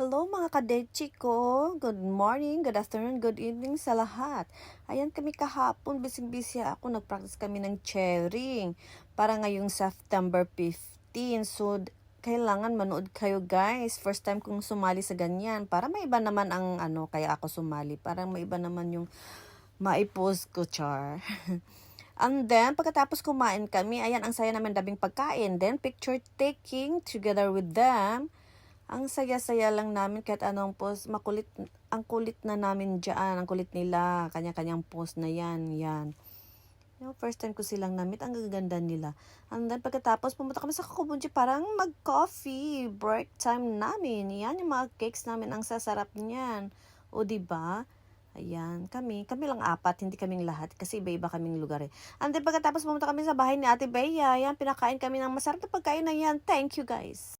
Hello mga kadechi ko. Good morning, good afternoon, good evening sa lahat. Ayan kami kahapon, busy-busy ako. Nag-practice kami ng cheering para ngayong September 15. So, kailangan manood kayo guys. First time kong sumali sa ganyan. Para may iba naman ang ano, kaya ako sumali. Para may iba naman yung maipost ko, char. And then, pagkatapos kumain kami, ayan, ang saya naman daming pagkain. Then, picture taking together with them. Ang saya-saya lang namin kahit anong post, makulit, ang kulit na namin dyan, ang kulit nila, kanya-kanyang post na yan, yan. Yung first time ko silang namit, ang gaganda nila. And then pagkatapos, pumunta kami sa Kakubunji, parang mag-coffee, break time namin. Yan yung mga cakes namin, ang sasarap niyan. O, di ba? Ayan, kami, kami lang apat, hindi kaming lahat, kasi iba-iba kaming lugar eh. And then pagkatapos pumunta kami sa bahay ni Ate Bea, yan, pinakain kami ng masarap na pagkain na yan. Thank you guys.